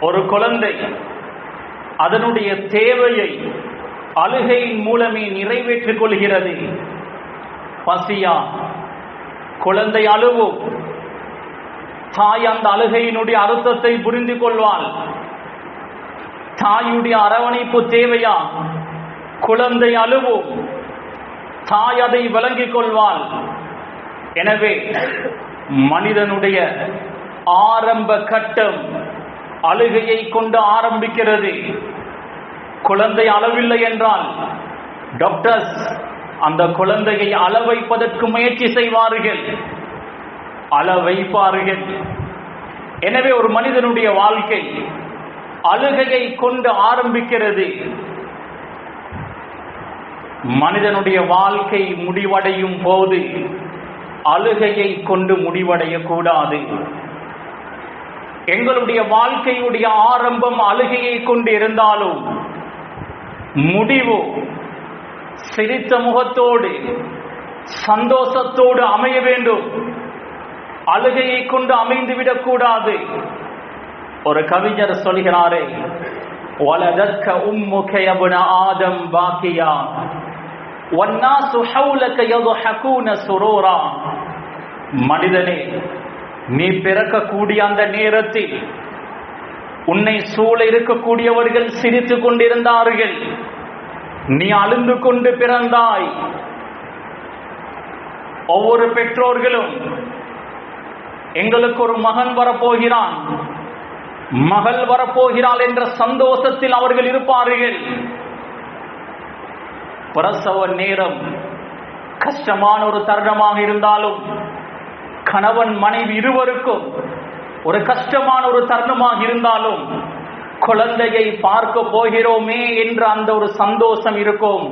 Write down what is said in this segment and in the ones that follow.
ஒரு குழந்தை அதனுடைய தேவையை அழுகையின் மூலமே நிறைவேற்றிக் கொள்கிறது. பசியா குழந்தை அழுவும். தாய் அந்த அழுகையினுடைய அர்த்தத்தை புரிந்து கொள்வாள். தாயுடைய அரவணைப்பு தேவையா? குழந்தை அழுவும். தாய் அதை விளங்கிக் கொள்வாள். எனவே மனிதனுடைய ஆரம்ப கட்டம் அழுகையை கொண்டு ஆரம்பிக்கிறது. குழந்தை அளவில்லை என்றால் டாக்டர்ஸ் அந்த குழந்தையை அள வைப்பதற்கு முயற்சி செய்வார்கள். அள வைப்பார்கள். எனவே ஒரு மனிதனுடைய வாழ்க்கை அழுகையை கொண்டு ஆரம்பிக்கிறது. மனிதனுடைய வாழ்க்கை முடிவடையும் போது அழுகையை கொண்டு முடிவடைய கூடாது எங்களுடைய வாழ்க்கையுடைய ஆரம்பம் அழுகையை கொண்டு இருந்தாலும் முடிவு சிரித்த முகத்தோடு சந்தோஷத்தோடு அமைய வேண்டும். அழுகையை கொண்டு அமைந்துவிடக்கூடாது ஒரு கவிஞர் சொல்கிறாரே வலதற்க உம்முக யபுன ஆதம் பாக்கியா. வன்னாசு ஹவுலக யதுஹகூன சுரூரா. மனிதனே நீ பிறக்கக்கூடிய அந்த நேரத்தில் உன்னை சூழ இருக்கக்கூடியவர்கள் சிரித்து கொண்டிருந்தார்கள். நீ அழுந்து கொண்டு பிறந்தாய். ஒவ்வொரு பெற்றோர்களும் எங்களுக்கு ஒரு மகன் வரப்போகிறான். மகள் வரப்போகிறாள் என்ற சந்தோஷத்தில் அவர்கள் இருப்பார்கள். பிரசவ நேரம் கஷ்டமான ஒரு தருணமாக இருந்தாலும் கணவன் மனைவி இருவருக்கும் ஒரு கஷ்டமான ஒரு தருணமாக இருந்தாலும் குழந்தையை பார்க்க போகிறோமே என்ற அந்த ஒரு சந்தோஷம் இருக்கும்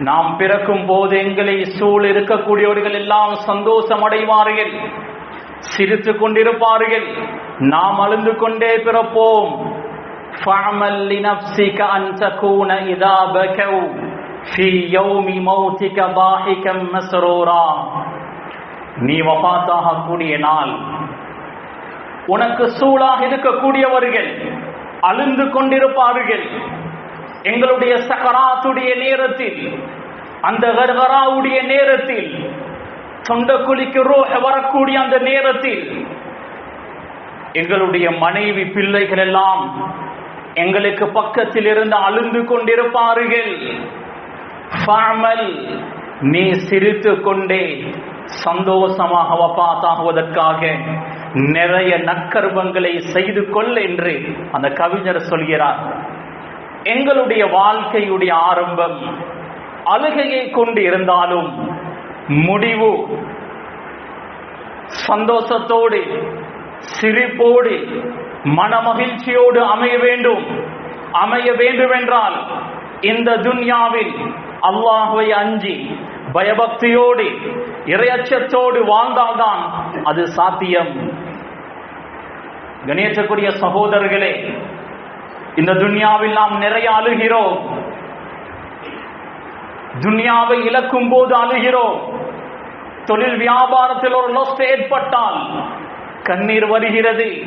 நாம் பிறக்கும் போது எங்களை சூழ் இருக்கக்கூடியவர்கள் எல்லாம் சந்தோஷம் அடைவார்கள் சிரித்துக் கொண்டிருப்பார்கள் நாம் அழுந்து கொண்டே பிறப்போம் فَعْمَلْ لِنَفْسِكَ أَن تَكُونَ إِذَا بَكَوْا ஃபி யௌமி மௌதிக தாஹிகம் நீ வஃபாத்தாக கூடிய நாள். உனக்கு சூழாக இருக்கக்கூடியவர்கள் அழுந்து கொண்டிருப்பார்கள். எங்களுடைய சகராத்துடைய நேரத்தில் அந்த கர்கராவுடைய நேரத்தில் சொந்த குழிக்கு ரோஹ வரக்கூடிய அந்த நேரத்தில் எங்களுடைய மனைவி பிள்ளைகள் எல்லாம் எங்களுக்கு பக்கத்தில் இருந்து அழுந்து கொண்டிருப்பார்கள். ஃபாமல் நீ சிரித்து கொண்டே சந்தோஷமாக வபாத்தாகுவதற்காக நிறைய நற்கர்வங்களை செய்து கொள் என்று அந்த கவிஞர் சொல்கிறார். எங்களுடைய வாழ்க்கையுடைய ஆரம்பம் அழுகையை கொண்டு இருந்தாலும் முடிவு சந்தோஷத்தோடு சிரிப்போடு மனமகிழ்ச்சியோடு அமைய வேண்டும். அமைய வேண்டுமென்றால் இந்த துன்யாவில் அல்லாஹுவை அஞ்சி பயபக்தியோடு இரையச்சத்தோடு வாழ்ந்தால்தான் அது சாத்தியம். கணேசக்குரிய சகோதரர்களே இந்த துன்யாவில் நாம் நிறைய அழுகிறோம். துன்யாவை இழக்கும் போது அழுகிறோம். தொழில் வியாபாரத்தில் ஒரு லொஸ்ட் ஏற்பட்டால் கண்ணீர் வருகிறது.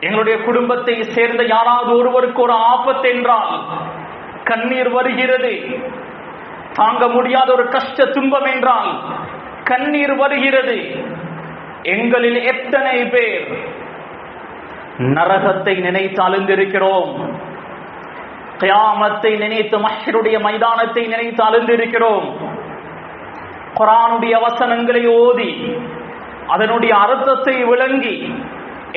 எங்களுடைய குடும்பத்தை சேர்ந்த யாராவது ஒருவருக்கு ஒரு ஆபத்து என்றால் கண்ணீர் வருகிறது. தாங்க முடியாத ஒரு கஷ்ட துன்பம் என்றால் கண்ணீர் வருகிறது. எங்களில் எத்தனை பேர் நரகத்தை நினைத்து அழுந்திருக்கிறோம். கியாமத்தை நினைத்து மஹருடைய மைதானத்தை நினைத்து அழுந்திருக்கிறோம். குரானுடைய வசனங்களை ஓதி அதனுடைய அர்த்தத்தை விளங்கி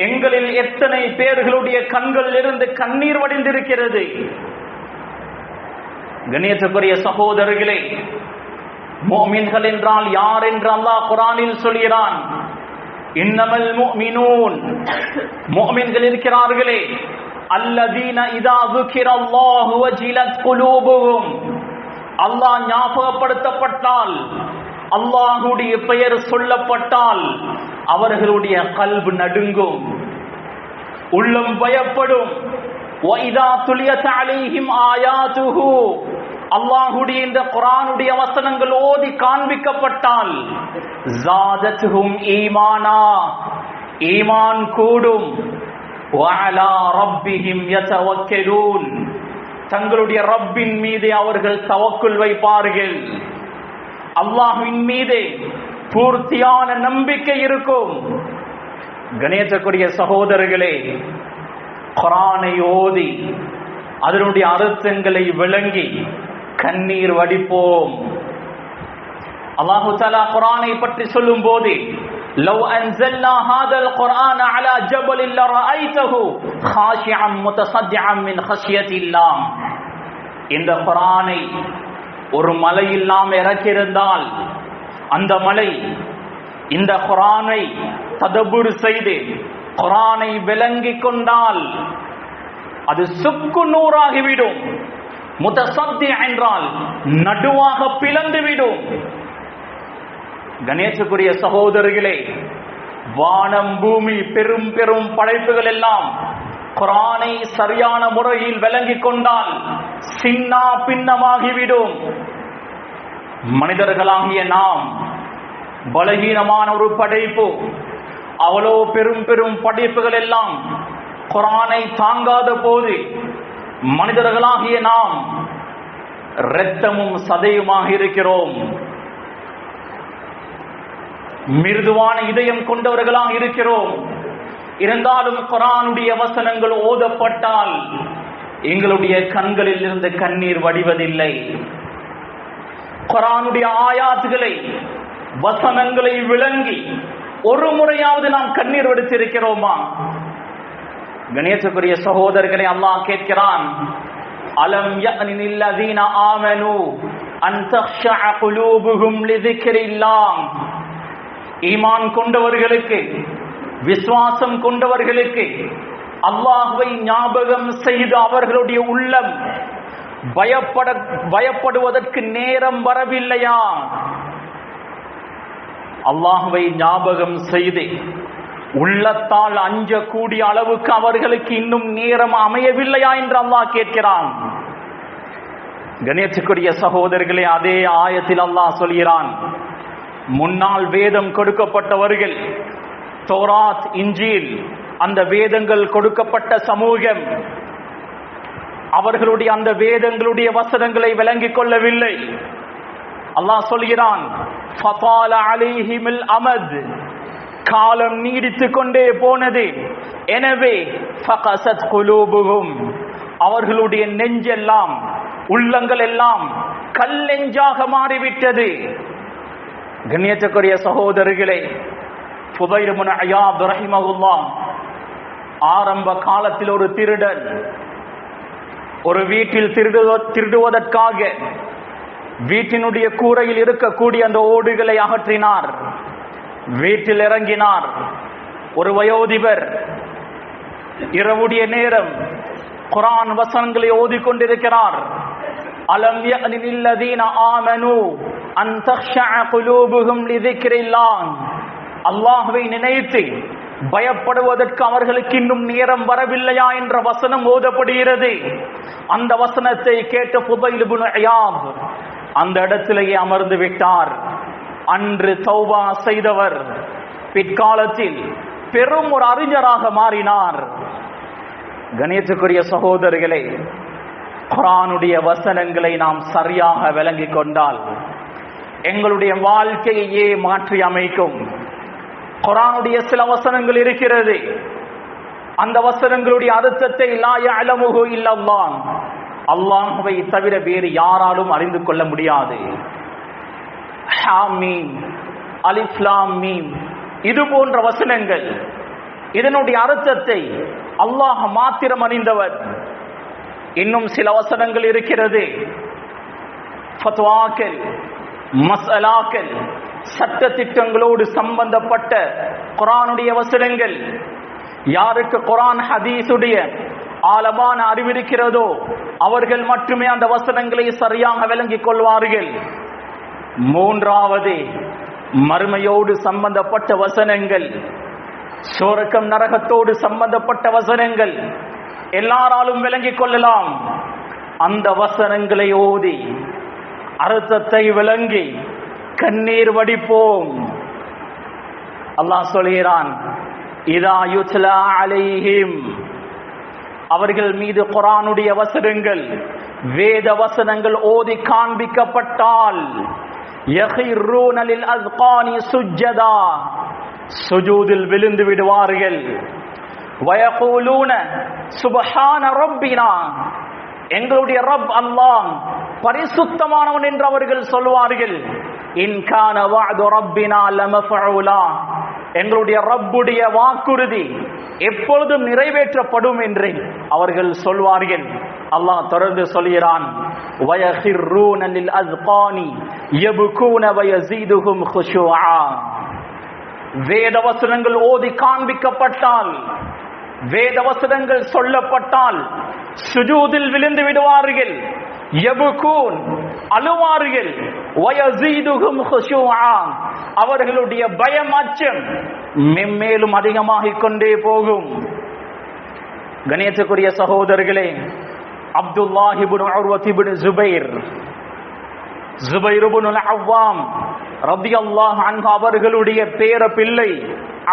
எங்களில் எத்தனை பேர்களுடைய கண்களில் இருந்து கண்ணீர் வடிந்திருக்கிறது. கணியத்துக்குரிய சகோதரர்களே மோமின்கள் என்றால் யார் என்று அல்லாஹ் குரானில் சொல்கிறான். இன்னமல் மோமினூன். மோமின்கள் இருக்கிறார்களே. அல்லதீன இதா துக்கிரல்லாஹு வஜிலத் குலூபுகும் அல்லாஹ் ஞாபகப்படுத்தப்பட்டால் அல்லாஹுடைய பெயர் சொல்லப்பட்டால் அவர்களுடைய கல்வு நடுங்கும். உள்ளம் பயப்படும். வைதா துலியத் அலைஹிம் ஆயாதுஹு அல்லாஹுடைய இந்த குரானுடைய வசனங்கள் ஓதி காண்பிக்கப்பட்டால் ஜாதத்துகும் ஈமானா ஈமான் கூடும். தங்களுடைய ரப்பின் மீது அவர்கள் தவக்குள் வைப்பார்கள். அல்லாஹின் மீதே பூர்த்தியான நம்பிக்கை இருக்கும். கணேசக்கூடிய சகோதரர்களே குரானை ஓதி அதனுடைய அர்த்தங்களை விளங்கி கண்ணீர் வடிப்போம் அல்லாஹு தஆலா குரானை பற்றி சொல்லும் போது لو أنزلنا هذا القرآن على جبل لرأيته خاشعا متصدعا من خشية الله இந்த குரானை ஒரு மலையில் நாம் இறக்கியிருந்தால் அந்த மலை இந்த குரானை ததபுர் செய்து குரானை விளங்கிக் கொண்டால் அது சுக்கு நூறாகிவிடும் முதசப்தி என்றால் நடுவாக பிளந்துவிடும் கணேசக்குரிய சகோதரர்களே வானம் பூமி பெரும் பெரும் படைப்புகள் எல்லாம் குரானை சரியான முறையில் விளங்கிக் கொண்டால் சின்னா பின்னமாகிவிடும். மனிதர்களாகிய நாம் பலகீனமான ஒரு படைப்பு அவ்வளோ பெரும் பெரும் படைப்புகள் எல்லாம் குரானை தாங்காத போது மனிதர்களாகிய நாம் இரத்தமும் சதையுமாக இருக்கிறோம். மிருதுவான இதயம் கொண்டவர்களாக இருக்கிறோம். இருந்தாலும் குரானுடைய வசனங்கள் ஓதப்பட்டால் எங்களுடைய கண்களில் இருந்து கண்ணீர் வடிவதில்லை. குரானுடைய ஆயாத்துகளை வசனங்களை விளங்கி ஒரு முறையாவது நாம் கண்ணீர் வடித்திருக்கிறோமா? கணேசக்குரிய சகோதரர்களை அல்லாஹ் கேட்கிறான் அலம் யஅனில் லதீன ஆமனு அன் தக்ஷஅ குலூபுஹும் லிذிக்ரில்லாஹ் ஈமான் கொண்டவர்களுக்கு விசுவாசம் கொண்டவர்களுக்கு அல்லாஹ்வை ஞாபகம் செய்து அவர்களுடைய உள்ளம் பயப்பட பயப்படுவதற்கு நேரம் வரவில்லையா? அல்லாஹ்வை ஞாபகம் செய்து உள்ளத்தால் அஞ்சக்கூடிய அளவுக்கு அவர்களுக்கு இன்னும் நேரம் அமையவில்லையா என்று அல்லாஹ் கேட்கிறான். கணேசக்குரிய சகோதரர்களே அதே ஆயத்தில் அல்லாஹ் சொல்கிறான் முன்னால் வேதம் கொடுக்கப்பட்டவர்கள் தோராத் இஞ்சில் அந்த வேதங்கள் கொடுக்கப்பட்ட சமூகம் அவர்களுடைய அந்த வேதங்களுடைய வசனங்களை விளங்கிக் கொள்ளவில்லை. அல்லாஹ் சொல்கிறான் அமத். காலம் நீடித்துக் கொண்டே போனது. எனவே ஃபகசத் குலூபுகும் அவர்களுடைய நெஞ்செல்லாம் உள்ளங்கள் எல்லாம் கல்லெஞ்சாக மாறிவிட்டது. கண்ணியத்துக்குரிய சகோதரர்களே புதைரமுன அயாத் ரஹிமகுல்லா ஆரம்ப காலத்தில் ஒரு திருடன் ஒரு வீட்டில் திருடுவ திருடுவதற்காக வீட்டினுடைய கூரையில் இருக்கக்கூடிய அந்த ஓடுகளை அகற்றினார். வீட்டில் இறங்கினார் ஒரு வயோதிபர். இரவுடைய நேரம். குரான் வசனங்களை ஓதிக்கொண்டிருக்கிறார். அலம் யஅனில்லதீன ஆமனு அன் தக்ஷஅ குலூபுஹும் லிذிக்ரில்லாஹ் அல்லாஹ்வை நினைத்து பயப்படுவதற்கு அவர்களுக்கு இன்னும் நேரம் வரவில்லையா என்ற வசனம் ஓதப்படுகிறது. அந்த வசனத்தை கேட்ட புதைல் இப்னு அந்த இடத்திலேயே அமர்ந்து விட்டார். அன்று தௌபா செய்தவர். பிற்காலத்தில் பெரும் ஒரு அறிஞராக மாறினார். கணேசக்குரிய சகோதரர்களே குரானுடைய வசனங்களை நாம் சரியாக விளங்கிக் கொண்டால் எங்களுடைய வாழ்க்கையையே மாற்றி அமைக்கும். குரானுடைய சில வசனங்கள் இருக்கிறது. அந்த வசனங்களுடைய அர்த்தத்தை லாய அலமுகு இல்லல்லான் அல்லாஹுவை தவிர வேறு யாராலும் அறிந்து கொள்ள முடியாது. ஹாமீம் அலிஸ்லாம் மீம் இது போன்ற வசனங்கள். இதனுடைய அர்த்தத்தை அல்லாஹ் மாத்திரம் அறிந்தவர். இன்னும் சில வசனங்கள் இருக்கிறது. ஃபத்வாக்கள் மசலாக்கள் சட்ட திட்டங்களோடு சம்பந்தப்பட்ட குரானுடைய வசனங்கள். யாருக்கு குரான் ஹதீஸுடைய ஆழமான அறிவிருக்கிறதோ அவர்கள் மட்டுமே அந்த வசனங்களை சரியாக விளங்கிக் கொள்வார்கள். மூன்றாவது மறுமையோடு சம்பந்தப்பட்ட வசனங்கள். சோரக்கம் நரகத்தோடு சம்பந்தப்பட்ட வசனங்கள். எல்லாராலும் விளங்கிக் கொள்ளலாம். அந்த வசனங்களை ஓதி அர்த்தத்தை விளங்கி கண்ணீர் வடிப்போம். அல்லாஹ் சொல்கிறான் இதா யுத்லா அலைஹிம். அவர்கள் மீது குரானுடைய வசனங்கள் வேத வசனங்கள் ஓதி காண்பிக்கப்பட்டால் யஹிர்ரூன லில் அஸ்கானி சுஜ்ஜதா சுஜூதில் விழுந்து விடுவார்கள் வயகூலூன சுபஹான ரப்பினா எங்களுடைய ரப் அல்லாம் பரிசுத்தமானவன் என்று அவர்கள் சொல்வார்கள். இன்கான வஅது ரப்பினா லமஃபூலா எங்களுடைய ரப்புடைய வாக்குறுதி எப்பொழுதும் நிறைவேற்றப்படும் என்று அவர்கள் சொல்வார்கள். அல்லாஹ் தொடர்ந்து சொல்கிறான். வயஹிர்ரூன லில் அஸ்கானி. வேத வசனங்கள் ஓதி காண்பிக்கப்பட்டால் வேத வசனங்கள் சொல்லப்பட்டால் சுஜூதில் விழுந்து விடுவார்கள் எபுகூன் அழுவார்கள் அவர்களுடைய பயம் அச்சம் மெம்மேலும் அதிகமாகிக் கொண்டே போகும் கணேசக்குரிய சகோதரர்களே அப்துல்லாஹிபுன் ஜுபைர் ஜுபைருபுன் அவ்வாம் ரபியல்லாஹ் அன்ஹு அவர்களுடைய பேர பிள்ளை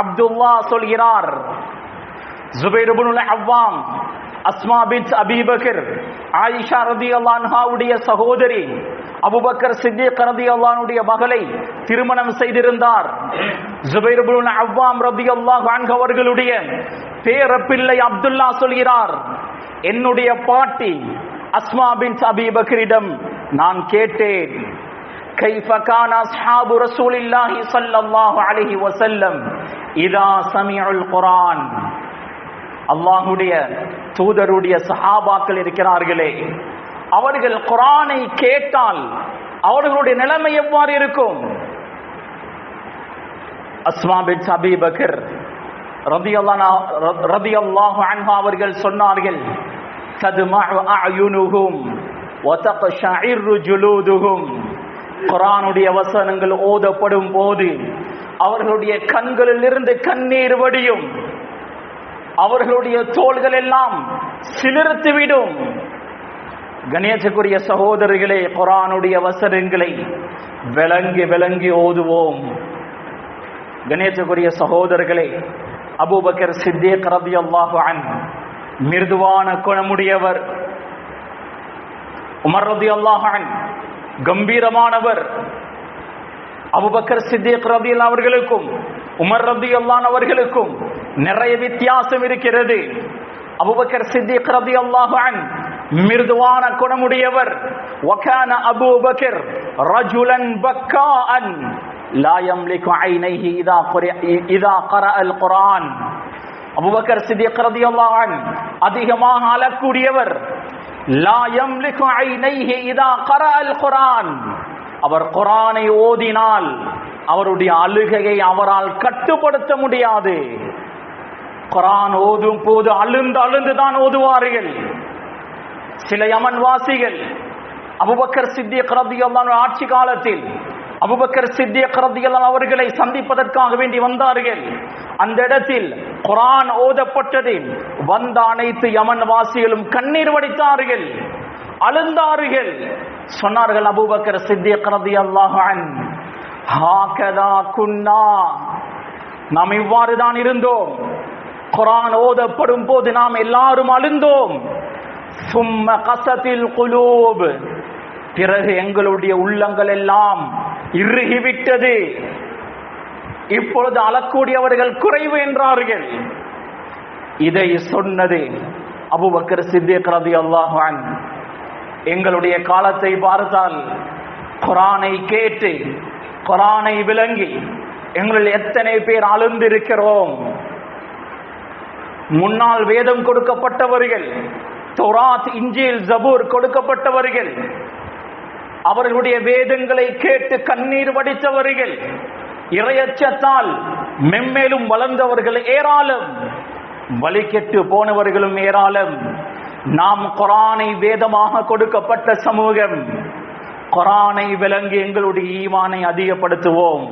அப்துல்லா சொல்கிறார். ஜுபைருபுன் அவ்வாம் அஸ்மா பின் அபீபக்கர் ஆயிஷா ரதி அல்லான்ஹாவுடைய சகோதரி அபுபக்கர் சித்திக் ரதியல்லாஹுடைய மகளை திருமணம் செய்திருந்தார். ஜுபைருபுன் அவ்வாம் ரதி அல்லாஹ் அவர்களுடைய பேர பிள்ளை அப்துல்லா சொல்கிறார். என்னுடைய பாட்டி அஸ்மா பின் அபீபக்கரிடம் நான் கேட்டேன் كيف كان أصحاب رسول الله صلى الله عليه وسلم إذا سمعوا القرآن அல்லாஹுடைய தூதருடைய சஹாபாக்கள் இருக்கிறார்களே அவர்கள் குரானை கேட்டால் அவர்களுடைய நிலைமை எவ்வாறு இருக்கும் அஸ்மா பின் அபி பக்கர் ரதி அல்லாஹு அன்ஹா அவர்கள் சொன்னார்கள் ததுமஉ அயுனுஹும் வதக்ஷஇரு ஜுலூதுஹும் குரானுடைய வசனங்கள் ஓதப்படும் போது அவர்களுடைய கண்களில் இருந்து கண்ணீர் வடியும். அவர்களுடைய தோள்கள் எல்லாம் சிலிர்த்துவிடும். கணேசக்குரிய சகோதரிகளே குரானுடைய வசனங்களை விளங்கி விளங்கி ஓதுவோம். கணேசக்குரிய சகோதரர்களே அபூபக்கர் சித்தே ரலியல்லாஹு அன்ஹு மிருதுவான குணமுடையவர் உமர் ரலியல்லாஹு அன்ஹு கம்பீரமானவர் அபுபக்கர் சித்திக் ரதியல் அவர்களுக்கும் உமர் ரதியல்லான் அவர்களுக்கும் நிறைய வித்தியாசம் இருக்கிறது அபுபக்கர் சித்திக் ரதியல்லாஹு அன் மிருதுவான குணமுடையவர் وكان ابو بكر رجلا بكاء لا يملك عينيه اذا قرأ اذا قرأ القرآن அபுபக்கர் சித்திக் ரதியல்லாஹு அன் அதிகமாக அழக்கூடியவர் அவர் குரானை ஓதினால் அவருடைய அழுகையை அவரால் கட்டுப்படுத்த முடியாது. குரான் ஓதும் போது அழுந்து அழுந்து தான் ஓதுவார்கள். சில யமன் வாசிகள் அபுபக்கர் சித்திய ரதியல்லாஹு ஆட்சி காலத்தில் அபுபக்கர் சித்திய ரதியல்லாஹு அவர்களை சந்திப்பதற்காக வேண்டி வந்தார்கள். அந்த இடத்தில் குரான் ஓதப்பட்டது. வந்த அனைத்து யமன் வாசிகளும் கண்ணீர் வடித்தார்கள். அழுந்தார்கள். சொன்னார்கள் அபூபக்கர் சித்திக் ரலியல்லாஹு அல்லாஹன் ஹாகதா குன்னா. நாம் இவ்வாறு தான் இருந்தோம். குரான் ஓதப்படும் போது நாம் எல்லாரும் அழுந்தோம். சும்ம கசத்தில் குலூப். பிறகு எங்களுடைய உள்ளங்கள் எல்லாம் இறுகிவிட்டது. இப்பொழுது அழக்கூடியவர்கள் குறைவு என்றார்கள். இதை சொன்னது அபுபக்கர் சித்திக் ரலியல்லாஹு அன்ஹு எங்களுடைய காலத்தை பார்த்தால் குரானை கேட்டு குரானை விளங்கி எங்களில் எத்தனை பேர் அழுந்திருக்கிறோம். முன்னால் வேதம் கொடுக்கப்பட்டவர்கள் தொராத் இஞ்சில் ஜபூர் கொடுக்கப்பட்டவர்கள் அவர்களுடைய வேதங்களை கேட்டு கண்ணீர் வடித்தவர்கள் இரையச்சத்தால் மென்மேலும் வளர்ந்தவர்கள் ஏராளம். வழிகெட்டு போனவர்களும் ஏராளம். நாம் குரானை வேதமாக கொடுக்கப்பட்ட சமூகம். குரானை விளங்கி எங்களுடைய ஈமானை அதிகப்படுத்துவோம்.